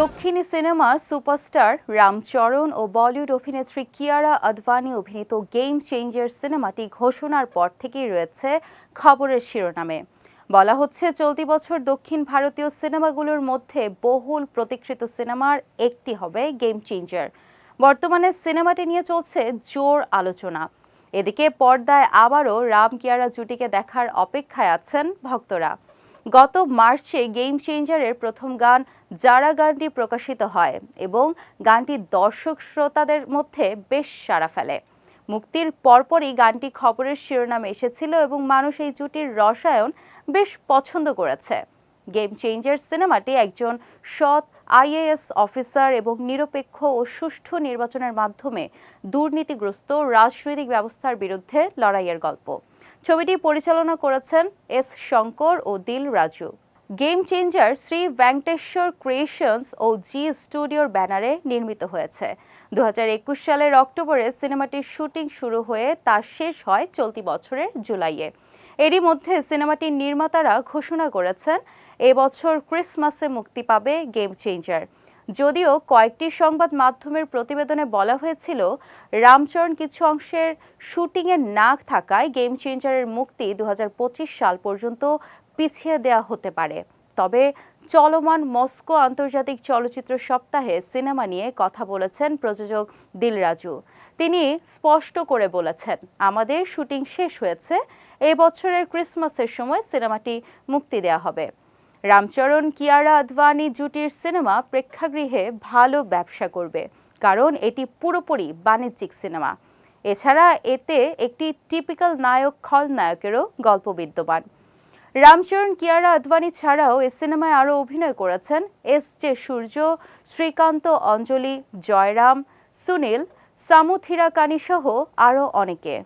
দক্ষিণী সিনেমার সুপারস্টার রামচরণ ও বলিউড অভিনেত্রী কিয়ারা আদভানি অভিনীত গেম চেঞ্জার সিনেমাটি ঘোষণার পর থেকেই রয়েছে খবরের শিরোনামে। বলা হচ্ছে, চলতি বছর দক্ষিণ ভারতীয় সিনেমাগুলোর মধ্যে বহুল প্রতীক্ষিত সিনেমার একটি হবে গেম চেঞ্জার বর্তমানে সিনেমাটি নিয়ে চলছে জোর আলোচনা। এদিকে পর্দায় আবারও রাম কিয়ারা জুটিকে দেখার অপেক্ষায় আছেন ভক্তরা। গত মার্চে গেম চেঞ্জারের প্রথম গান যারা গানটি প্রকাশিত হয় এবং গানটি দর্শক শ্রোতাদের মধ্যে বেশ সাড়া ফেলে। মুক্তির পরপরই গানটি খবরের শিরোনামে এসেছিল এবং মানুষ এই জুটির রসায়ন বেশ পছন্দ করেছে। গেম চেঞ্জার সিনেমাটি একজন সৎ আইএএস অফিসার এবং নিরপেক্ষ ও সুষ্ঠু নির্বাচনের মাধ্যমে দুর্নীতিগ্রস্ত রাজনৈতিক ব্যবস্থার বিরুদ্ধে লড়াইয়ের গল্প। ছবিটি পরিচালনা করেছেন এস শঙ্কর ও Dil Raju. Game changer Sri Venkateswara creations ও জি স্টুডিওর ব্যানারে নির্মিত হয়েছে। দু হাজার একুশ সালের অক্টোবরে সিনেমাটির শুটিং শুরু হয়ে তা শেষ হয় চলতি বছরের জুলাইয়ে। এরই মধ্যে সিনেমাটির নির্মাতারা ঘোষণা করেছেন এবছর ক্রিসমাসে মুক্তি পাবে গেম চেঞ্জার যদিও কয়েকটি সংবাদ মাধ্যমের প্রতিবেদনে বলা হয়েছিল, রামচরণ কিছু অংশের শুটিংয়ে না থাকায় গেম চেঞ্জারের মুক্তি দু হাজার পঁচিশ সাল পর্যন্ত পিছিয়ে দেওয়া হতে পারে। তবে চলমান মস্কো আন্তর্জাতিক চলচ্চিত্র সপ্তাহে সিনেমা নিয়ে কথা বলেছেন প্রযোজক দিলরাজু। তিনি স্পষ্ট করে বলেছেন, আমাদের শুটিং শেষ হয়েছে এই বছরের ক্রিসমাসের সময় সিনেমাটি মুক্তি দেওয়া হবে। রামচরণ, কিয়ারা আদভানি জুটির সিনেমা প্রেক্ষাগৃহে ভালো ব্যবসা করবে, কারণ এটি পুরোপুরি বাণিজ্যিক সিনেমা। এছাড়া এতে একটি টিপিক্যাল নায়ক খলনায়কেরও গল্প বিদ্যমান। রামচরণ, কিয়ারা আদভানি ছাড়াও এ সিনেমায় আরও অভিনয় করেছেন এস জে সূর্য, শ্রীকান্ত অঞ্জলি, জয়রাম, সুনীল সামুথিরাকানি সহ আরও অনেকে।